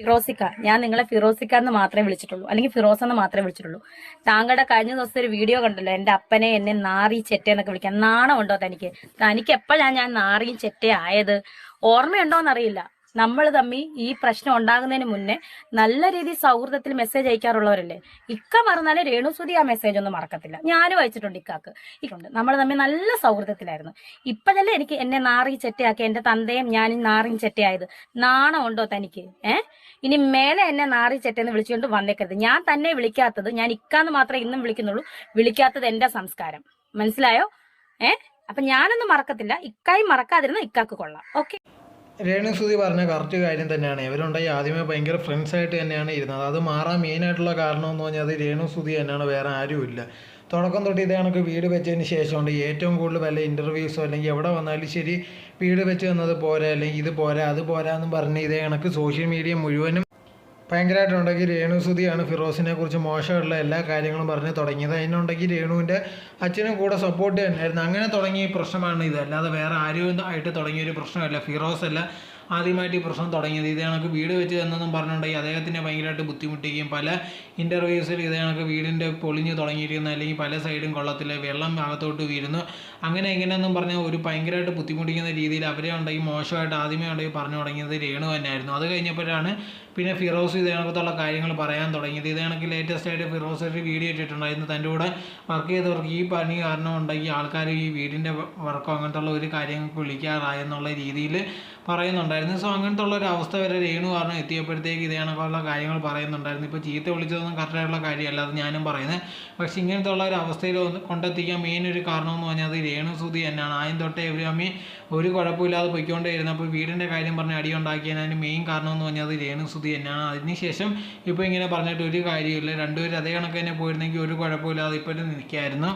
ഫിറോസിക്ക. ഞാൻ നിങ്ങളെ ഫിറോസിക്ക എന്ന് മാത്രമേ വിളിച്ചിട്ടുള്ളൂ. അല്ലെങ്കിൽ ഫിറോസ് എന്ന് മാത്രമേ വിളിച്ചിട്ടുള്ളൂ. താങ്കളുടെ കഴിഞ്ഞ ദിവസം ഒരു വീഡിയോ കണ്ടല്ലോ. എന്റെ അപ്പനെ എന്നെ നാറി ചെറ്റ എന്നൊക്കെ വിളിക്കാൻ. നാണമുണ്ടോ തനിക്ക്? തനിക്ക് എപ്പോഴാണ് ഞാൻ നാറിയും ചെറ്റ ആയത്? ഓർമ്മയുണ്ടോന്നറിയില്ല. നമ്മൾ തമ്മിൽ ഈ പ്രശ്നം ഉണ്ടാകുന്നതിന് മുന്നേ നല്ല രീതിയിൽ സൗഹൃദത്തിൽ മെസ്സേജ് അയക്കാറുള്ളവരല്ലേ? ഇക്ക മറന്നാലും രേണുസുതി ആ മെസ്സേജ് ഒന്നും മറക്കത്തില്ല. ഞാനും അയച്ചിട്ടുണ്ട് ഇക്കാക്ക്. ഇക്കുണ്ട്. നമ്മൾ തമ്മിൽ നല്ല സൗഹൃദത്തിലായിരുന്നു. ഇപ്പോഴല്ലേ എനിക്ക് എന്നെ നാറി ചെറ്റയാക്കി എന്റെ തന്തയും ഞാനും നാറിയും ചെറ്റയായത്. നാണമുണ്ടോ തനിക്ക്? ഏ? ഇനി മേലെ എന്നെ നാറി ചെറ്റെന്ന് വിളിച്ചുകൊണ്ട് വന്നേക്കരുത്. ഞാൻ തന്നെ വിളിക്കാത്തത് ഞാൻ ഇക്കാന്ന് മാത്രമേ ഇന്നും വിളിക്കുന്നുള്ളൂ. വിളിക്കാത്തത് എന്റെ സംസ്കാരം. മനസ്സിലായോ? ഏ? അപ്പൊ ഞാനൊന്നും മറക്കത്തില്ല. ഇക്കായി മറക്കാതിരുന്ന ഇക്കാക്ക് കൊള്ളാം. ഓക്കെ? രേണുസുതി പറഞ്ഞ കറക്റ്റ് കാര്യം തന്നെയാണ്. ഇവരുണ്ടായി ആദ്യമേ ഭയങ്കര ഫ്രണ്ട്സ് ആയിട്ട് തന്നെയാണ് ഇരുന്നത്. അത് മാറാൻ മെയിനായിട്ടുള്ള കാരണം എന്ന് പറഞ്ഞാൽ അത് രേണുസുതി തന്നെയാണ്. വേറെ ആരുമില്ല തുടക്കം തൊട്ട് ഇതേ കണക്ക് വീട് വെച്ചതിന് ശേഷമുണ്ട്. ഏറ്റവും കൂടുതൽ വല്ല ഇന്റർവ്യൂസോ അല്ലെങ്കിൽ എവിടെ വന്നാലും ശരി വീട് വെച്ച് തന്നത് പോരാ അല്ലെങ്കിൽ ഇത് പോരാ അത് പോരാ എന്ന് പറഞ്ഞ് ഇതേ കണക്ക് സോഷ്യൽ മീഡിയ മുഴുവനും ഭയങ്കരമായിട്ടുണ്ടെങ്കിൽ രേണുസുതിയാണ് ഫിറോസിനെ കുറിച്ച് മോശമുള്ള എല്ലാ കാര്യങ്ങളും പറഞ്ഞ് തുടങ്ങിയത്. അതിനുണ്ടെങ്കിൽ രേണുവിന്റെ അച്ഛനും കൂടെ സപ്പോർട്ട് തന്നെയായിരുന്നു. അങ്ങനെ തുടങ്ങിയ പ്രശ്നമാണ് ഇത്. അല്ലാതെ വേറെ ആരും ആയിട്ട് തുടങ്ങിയ ഒരു പ്രശ്നമല്ല. ഫിറോസ് അല്ല ആദ്യമായിട്ട് ഈ പ്രശ്നം തുടങ്ങിയത്. ഇത് കണക്ക് വീട് വെച്ച് തന്നെന്നും പറഞ്ഞിട്ടുണ്ടെങ്കിൽ അദ്ദേഹത്തിനെ ഭയങ്കരമായിട്ട് ബുദ്ധിമുട്ടിക്കുകയും പല ഇന്റർവ്യൂസിൽ ഇത് കണക്ക് വീടിന്റെ പൊളിഞ്ഞ് തുടങ്ങിയിരിക്കുന്ന. അല്ലെങ്കിൽ പല സൈഡും കൊള്ളത്തില്ല വെള്ളം അകത്തോട്ട് വീഴുന്നു. അങ്ങനെ എങ്ങനെയെന്നും പറഞ്ഞാൽ ഒരു ഭയങ്കരമായിട്ട് ബുദ്ധിമുട്ടിക്കുന്ന രീതിയിൽ അവരെ ഉണ്ടെങ്കിൽ മോശമായിട്ട് ആദ്യമേ ഉണ്ടെങ്കിൽ പറഞ്ഞു തുടങ്ങിയത് രേണു തന്നെയായിരുന്നു. അത് കഴിഞ്ഞപ്പോഴാണ് പിന്നെ ഫിറോസ് ഇത് കണക്കത്തുള്ള കാര്യങ്ങൾ പറയാൻ തുടങ്ങിയത്. ഇത് കണക്ക് ലേറ്റസ്റ്റ് ആയിട്ട് ഫിറോസ് ഒരു വീഡിയോ ഇട്ടിട്ടുണ്ടായിരുന്നു. തന്റെ കൂടെ വർക്ക് ചെയ്തവർക്ക് ഈ പണി കാരണം ഉണ്ടെങ്കിൽ ആൾക്കാർ ഈ വീടിന്റെ വർക്കോ അങ്ങനത്തെ ഉള്ള ഒരു കാര്യങ്ങൾക്ക് വിളിക്കാറായെന്നുള്ള രീതിയിൽ പറയുന്നുണ്ടായിരുന്നു. സോ അങ്ങനത്തെ ഉള്ള ഒരു അവസ്ഥ വരെ രേണു കാരണം എത്തിയപ്പോഴത്തേക്ക് ഇതേ കണക്കുള്ള കാര്യങ്ങൾ പറയുന്നുണ്ടായിരുന്നു. ഇപ്പോൾ ചീത്ത വിളിച്ചതൊന്നും കറക്റ്റായിട്ടുള്ള കാര്യമല്ല അത് ഞാനും പറയുന്നത് പക്ഷേ ഇങ്ങനത്തെ ഉള്ള ഒരു അവസ്ഥയിൽ കൊണ്ടെത്തിക്കാൻ മെയിൻ ഒരു കാരണം എന്ന് പറഞ്ഞാൽ അത് രേണു സുതി തന്നെയാണ്. ആദ്യം തൊട്ടേ ഇവർ ഒരു കുഴപ്പമില്ലാതെ പൊയ്ക്കൊണ്ടേയിരുന്നു. വീടിന്റെ കാര്യം പറഞ്ഞ് അടി ഉണ്ടാക്കിയതിന് മെയിൻ കാരണം എന്ന് പറഞ്ഞാൽ അത് രേണു സുതി തന്നെയാണ്. അതിനുശേഷം ഇപ്പോൾ ഇങ്ങനെ പറഞ്ഞിട്ട് ഒരു കാര്യമില്ല രണ്ടുപേരും അതേ കണക്ക് തന്നെ പോയിരുന്നെങ്കിൽ ഒരു കുഴപ്പമില്ലാതെ ഇപ്പോഴും നിൽക്കായിരുന്നു